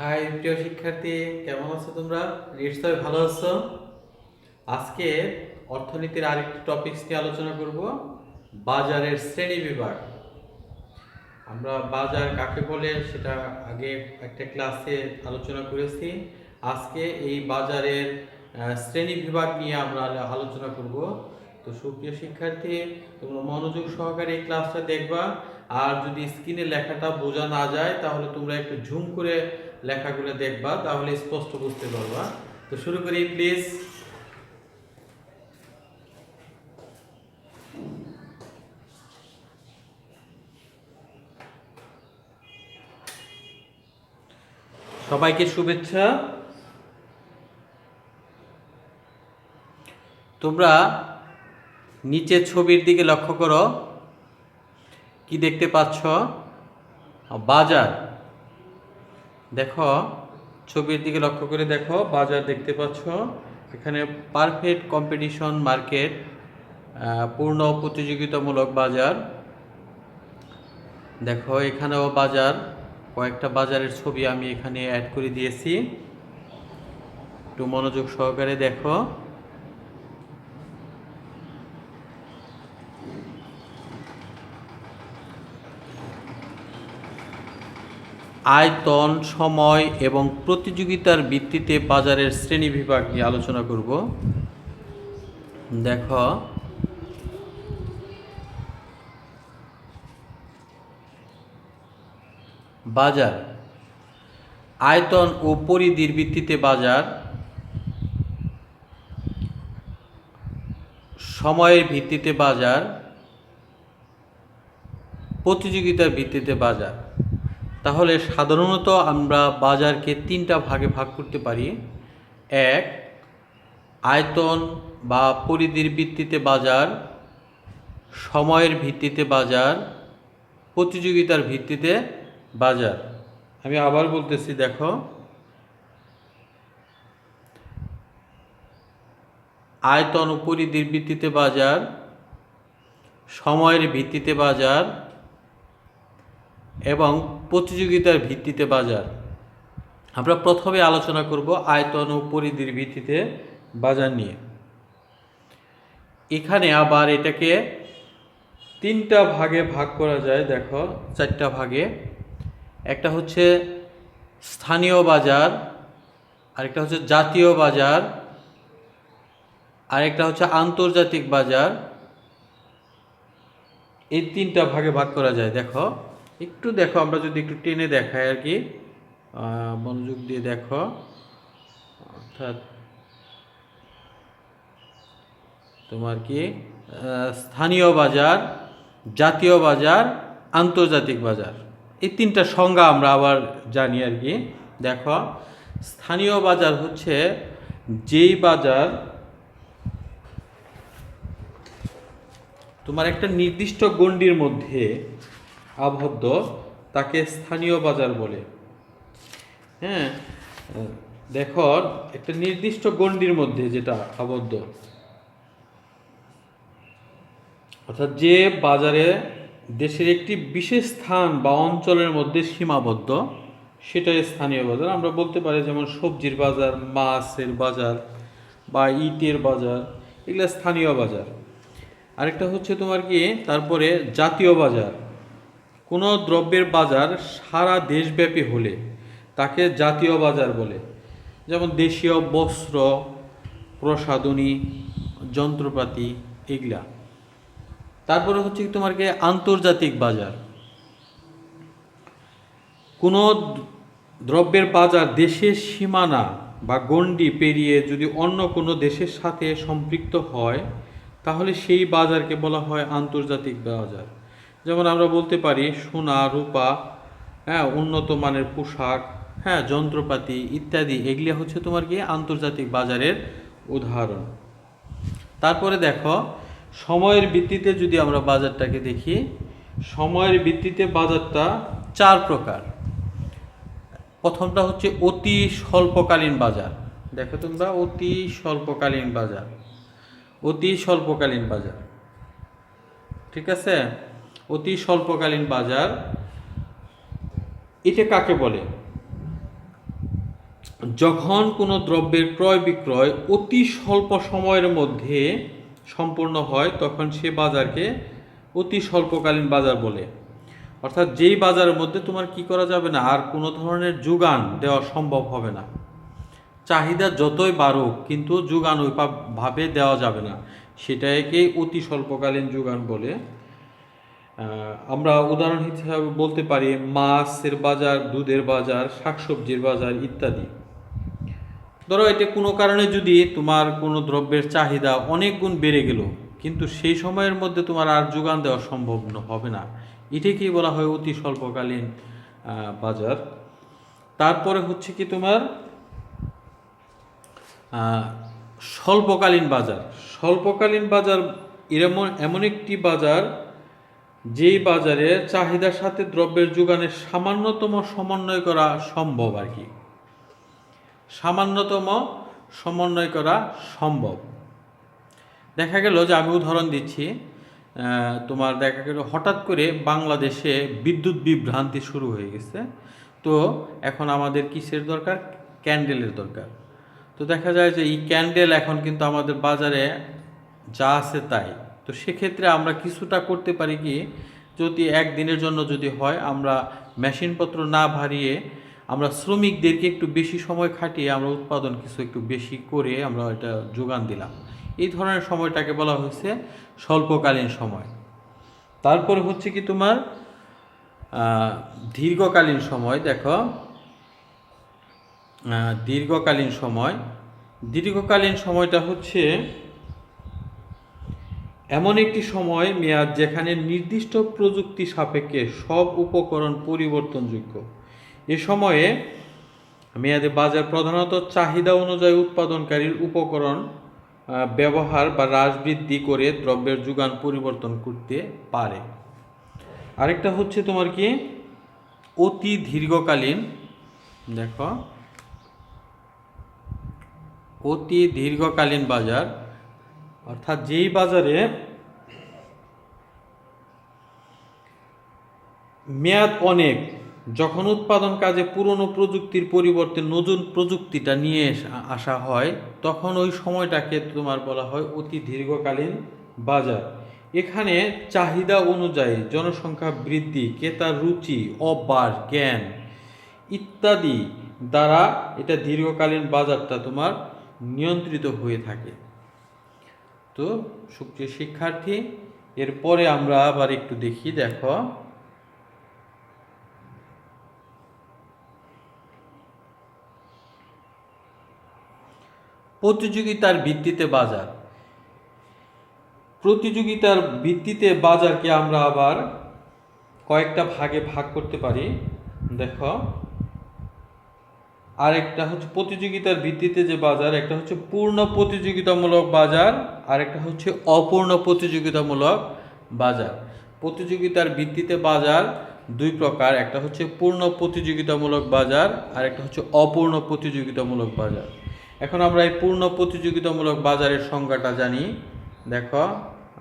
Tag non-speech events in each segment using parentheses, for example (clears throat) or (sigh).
High, প্রিয় শিক্ষার্থী, কেমন আছো তোমরা? নিশ্চয়ই ভালো আছো। আজকে অর্থনীতির আরেকটি টপিকস নিয়ে আলোচনা করব, বাজারের শ্রেণি বিভাগ। আমরা বাজার কাকে বলে সেটা আগে একটা ক্লাসে আলোচনা করেছি। আজকে এই বাজারের শ্রেণি বিভাগ নিয়ে আমরা আলোচনা করব। তো সুপ্রিয় শিক্ষার্থী, তোমরা মনোযোগ সহকারে এই ক্লাসটা দেখবা। আর যদি স্ক্রিনে লেখাটা বোঝা না যায়, তাহলে তোমরা একটু ঝুম করে লেখাগুলো দেখবা, তাহলে স্পষ্ট বুঝতে পারবা। তো শুরু করি প্লিজ সবাইকে শুভেচ্ছা। তোমরা নিচে ছবির দিকে লক্ষ্য করো। কি দেখতে পাচ্ছ? বাজার। দেখো, ছবির দিকে লক্ষ্য করে দেখো, বাজার দেখতে পাচ্ছ। এখানে পারফেক্ট কম্পিটিশন মার্কেট পূর্ণ প্রতিযোগিতামূলক বাজার। দেখো, এখানেও বাজার। কয়েকটা বাজারের ছবি আমি এখানে অ্যাড করে দিয়েছি। একটু মনোযোগ সহকারে দেখো। আয়তন, সময় এবং প্রতিযোগিতার ভিত্তিতে বাজারের শ্রেণীবিভাগ নিয়ে আলোচনা করব। দেখো। বাজার। আয়তন ও পরিধির ভিত্তিতে বাজার। সময়ের ভিত্তিতে বাজার। প্রতিযোগিতার ভিত্তিতে বাজার। তাহলে সাধারণত আমরা বাজারকে তিনটা ভাগে ভাগ করতে পারি। এক, আয়তন বা পরিধির ভিত্তিতে বাজার, সময়ের ভিত্তিতে বাজার, প্রতিযোগিতার ভিত্তিতে বাজার। আমি আবার বলতেছি, দেখো। আয়তন ও পরিধির ভিত্তিতে বাজার, সময়ের ভিত্তিতে বাজার এবং প্রতিযোগিতার ভিত্তিতে বাজার। আমরা প্রথমে আলোচনা করব আয়তন ও পরিধির ভিত্তিতে বাজার নিয়ে। এখানে আবার এটাকে তিনটা ভাগে ভাগ করা যায়, দেখো, চারটা ভাগে। একটা হচ্ছে স্থানীয় বাজার, আরেকটা হচ্ছে জাতীয় বাজার, আরেকটা হচ্ছে আন্তর্জাতিক বাজার। এই তিনটা ভাগে ভাগ করা যায়, দেখো। একটু দেখো, আমরা যদি একটু টেনে দেখাই আর কি। মনোযোগ দিয়ে দেখো। অর্থাৎ তোমার কি? স্থানীয় বাজার, জাতীয় বাজার, আন্তর্জাতিক বাজার। এই তিনটা সংজ্ঞা আমরা আবার জানি আর কি। দেখো, স্থানীয় বাজার হচ্ছে যেই বাজার তোমার একটা নির্দিষ্ট গণ্ডির মধ্যে আবদ্ধ, তাকে স্থানীয় বাজার বলে। হ্যাঁ দেখো, একটা নির্দিষ্ট গণ্ডির মধ্যে যেটা আবদ্ধ। অর্থাৎ যে বাজারে দেশের একটি বিশেষ স্থান বা অঞ্চলের মধ্যে সীমাবদ্ধ, সেটাই স্থানীয় বাজার। আমরা বলতে পারি যেমন সবজির বাজার, মাছের বাজার বা ইটের বাজার, এগুলো স্থানীয় বাজার। আরেকটা হচ্ছে তোমার কি, তারপরে জাতীয় বাজার। কোনো দ্রব্যের বাজার সারা দেশব্যাপী হলে তাকে জাতীয় বাজার বলে। যেমন দেশীয় বস্ত্র, প্রসাধনী, যন্ত্রপাতি এগুলা। তারপরে হচ্ছে তোমার কি আন্তর্জাতিক বাজার। কোনো দ্রব্যের বাজার দেশের সীমানা বা গণ্ডি পেরিয়ে যদি অন্য কোনো দেশের সাথে সম্পৃক্ত হয়, তাহলে সেই বাজারকে বলা হয় আন্তর্জাতিক বাজার। যেমন আমরা বলতে পারি সোনা, রূপা হ্যাঁ উন্নত মানের পোশাক হ্যাঁ যন্ত্রপাতি ইত্যাদি, এগুলি হচ্ছে তোমার কি আন্তর্জাতিক বাজারের উদাহরণ। তারপরে দেখো, সময়ের ভিত্তিতে যদি আমরা বাজারটাকে দেখি, সময়ের ভিত্তিতে বাজারটা চার প্রকার। প্রথমটা হচ্ছে অতি স্বল্পকালীন বাজার। দেখো তোমরা, অতি স্বল্পকালীন বাজার। অতি স্বল্পকালীন বাজার। ঠিক আছে? অতি স্বল্পকালীন বাজার। এটা কাকে বলে? যখন কোনো দ্রব্যের ক্রয় বিক্রয় অতি স্বল্প সময়ের মধ্যে সম্পূর্ণ হয়, তখন সে বাজারকে অতি স্বল্পকালীন বাজার বলে। অর্থাৎ যেই বাজারের মধ্যে তোমার কি করা যাবে না, আর কোনো ধরনের যোগান দেওয়া সম্ভব হবে না। চাহিদা যতই বাড়ুক, কিন্তু যোগান ওই পা- ভাবে দেওয়া যাবে না। সেটাকেই অতি স্বল্পকালীন যোগান বলে। আমরা উদাহরণ হিসাবে বলতে পারি মাছের বাজার, দুধের বাজার, শাকসবজির বাজার ইত্যাদি। ধরো এটা কোনো কারণে যদি তোমার কোনো দ্রব্যের চাহিদা অনেক গুণ বেড়ে গেল, কিন্তু সেই সময়ের মধ্যে তোমার আর যোগান দেওয়া সম্ভব হবে না। এটাকেই বলা হয় অতি স্বল্পকালীন বাজার। তারপরে হচ্ছে কি তোমার স্বল্পকালীন বাজার। স্বল্পকালীন বাজার এরমন এমন একটি বাজার যেই বাজারে চাহিদার সাথে দ্রব্যের যোগানের সামান্যতম সমন্বয় করা সম্ভব আর কি। সামান্যতম সমন্বয় করা সম্ভব। দেখা গেল যে আমি উদাহরণ দিচ্ছি তোমার দেখা গেল হঠাৎ করে বাংলাদেশে বিদ্যুৎ বিভ্রান্তি শুরু হয়ে গেছে। তো এখন আমাদের কিসের দরকার? ক্যান্ডেলের দরকার। তো দেখা যায় যে এই ক্যান্ডেল এখন কিন্তু আমাদের বাজারে যা আছে তাই। তো সেক্ষেত্রে আমরা কিছুটা করতে পারি কি, যদি একদিনের জন্য যদি হয়, আমরা মেশিনপত্র না ভারিয়ে আমরা শ্রমিকদেরকে একটু বেশি সময় খাটিয়ে আমরা উৎপাদন কিছু একটু বেশি করে আমরা এটা যোগান দিলাম। এই ধরনের সময়টাকে বলা হয়েছে স্বল্পকালীন সময়। তারপরে হচ্ছে কি তোমার দীর্ঘকালীন সময়, দেখো। দীর্ঘকালীন সময়। দীর্ঘকালীন সময়টা হচ্ছে এমন একটি সময় মেয়াদ যেখানে নির্দিষ্ট প্রযুক্তি সাপেক্ষে সব উপকরণ পরিবর্তনযোগ্য। এ সময়ে মেয়াদে বাজার প্রধানত চাহিদা অনুযায়ী উৎপাদনকারীর উপকরণ ব্যবহার বা হ্রাস বৃদ্ধি করে দ্রব্যের যোগান পরিবর্তন করতে পারে। আরেকটা হচ্ছে তোমার কি? অতি দীর্ঘকালীন, দেখো। অতি দীর্ঘকালীন বাজার অর্থাৎ যেই বাজারে মেয়াদ অনেক, যখন উৎপাদন কাজে পুরনো প্রযুক্তির পরিবর্তে নতুন প্রযুক্তিটা নিয়ে আসা হয়, তখন ওই সময়টাকে তোমার বলা হয় অতি দীর্ঘকালীন বাজার। এখানে চাহিদা অনুযায়ী জনসংখ্যা বৃদ্ধি, ক্রেতার রুচি অভ্যাস জ্ঞান ইত্যাদি দ্বারা এটা দীর্ঘকালীন বাজারটা তোমার নিয়ন্ত্রিত হয়ে থাকে। তো সুপ্রিয় শিক্ষার্থী। এরপরে আমরা আবার একটু দেখি, দেখো। প্রতিযোগিতার ভিত্তিতে বাজার। প্রতিযোগিতার ভিত্তিতে বাজারকে আমরা আবার কয়েকটা ভাগে ভাগ করতে পারি। দেখো। আর একটা হচ্ছে প্রতিযোগিতার ভিত্তিতে যে বাজার, একটা হচ্ছে পূর্ণ প্রতিযোগিতামূলক বাজার, আর একটা হচ্ছে অপূর্ণ প্রতিযোগিতামূলক বাজার। প্রতিযোগিতার ভিত্তিতে বাজার দুই প্রকার, একটা হচ্ছে পূর্ণ প্রতিযোগিতামূলক বাজার, আর একটা হচ্ছে অপূর্ণ প্রতিযোগিতামূলক বাজার। এখন আমরা এই পূর্ণ প্রতিযোগিতামূলক বাজারের সংজ্ঞাটা জানি। দেখো,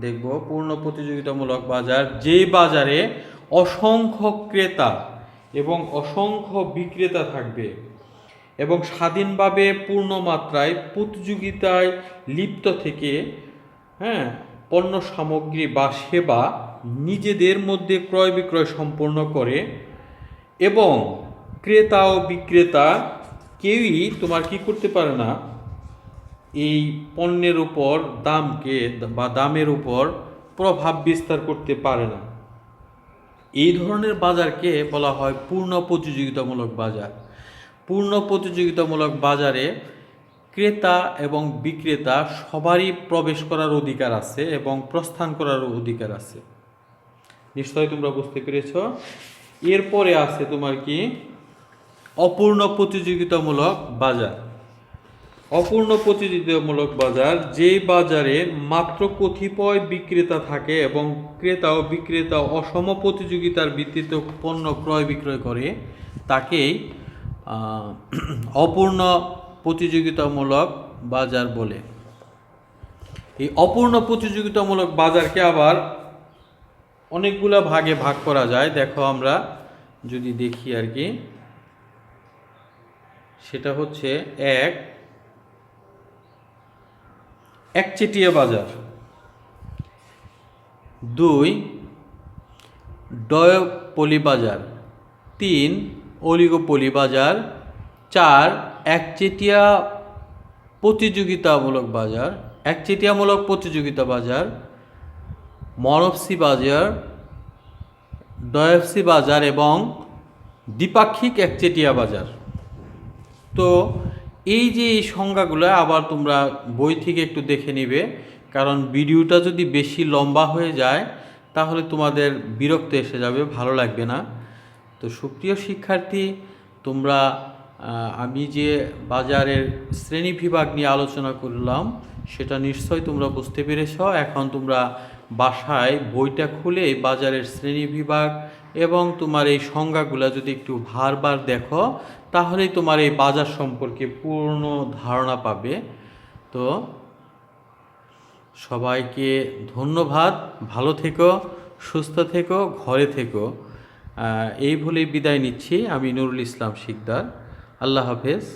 দেখব, পূর্ণ প্রতিযোগিতামূলক বাজার যে বাজারে অসংখ্য ক্রেতা এবং অসংখ্য বিক্রেতা থাকবে এবং স্বাধীনভাবে পূর্ণ মাত্রায় প্রতিযোগিতায় লিপ্ত থেকে হ্যাঁ পণ্য সামগ্রী বা সেবা নিজেদের মধ্যে ক্রয় বিক্রয় সম্পন্ন করে এবং ক্রেতা ও বিক্রেতা কেউই তোমার কি করতে পারে না? এই পণ্যের উপর দামকে বা দামের উপর প্রভাব বিস্তার করতে পারে না। এই ধরনের বাজারকে বলা হয় পূর্ণ প্রতিযোগিতামূলক বাজার। পূর্ণ প্রতিযোগিতামূলক বাজারে ক্রেতা এবং বিক্রেতা সবারই প্রবেশ করার অধিকার আছে এবং প্রস্থান করার অধিকার আছে। নিশ্চয়ই তোমরা বুঝতে পেরেছ? এরপরে আছে তোমার কি? অপূর্ণ প্রতিযোগিতামূলক বাজার। অপূর্ণ প্রতিযোগিতামূলক বাজার যে বাজারে মাত্র কতিপয় বিক্রেতা থাকে এবং ক্রেতা ও বিক্রেতা অসম প্রতিযোগিতার ভিত্তিতে পণ্য ক্রয় বিক্রয় করে, তাকেই (clears throat) অপূর্ণ প্রতিযোগিতামূলক বাজার বলে। এই অপূর্ণ প্রতিযোগিতামূলক বাজারকে আবার অনেকগুলা ভাগে ভাগ করা যায়। দেখো আমরা যদি দেখি আর কি, সেটা হচ্ছে এক একচেটিয়া বাজার। দুই, ডয়পলি বাজার। তিন অলিগোপলি বাজার চার, একচেটিয়া প্রতিযোগিতামূলক বাজার, একচেটিয়ামূলক প্রতিযোগিতা বাজার মরফসি বাজার ডয়ফসি বাজার এবং দ্বিপাক্ষিক একচেটিয়া বাজার। তো এই যে এই সংজ্ঞাগুলো আবার তোমরা বই থেকে একটু দেখে নিবে, কারণ ভিডিওটা যদি বেশি লম্বা হয়ে যায়, তাহলে তোমাদের বিরক্ত এসে যাবে, ভালো লাগবে না। তো সুপ্রিয় শিক্ষার্থী, তোমরা আমি যে বাজারের শ্রেণি বিভাগ নিয়ে আলোচনা করলাম, সেটা নিশ্চয়ই তোমরা বুঝতে পেরেছ। এখন তোমরা বাসায় বইটা খুলে বাজারের শ্রেণি বিভাগ এবং তোমার এই সংজ্ঞাগুলো যদি একটু বারবার দেখো, তাহলেই তোমার এই বাজার সম্পর্কে পূর্ণ ধারণা পাবে। তো সবাইকে ধন্যবাদ। ভালো থেকো, সুস্থ থেকো, ঘরে থেকো। এই বলেই বিদায় নিচ্ছি আমি নুরুল ইসলাম শিকদার। আল্লাহ হাফেজ।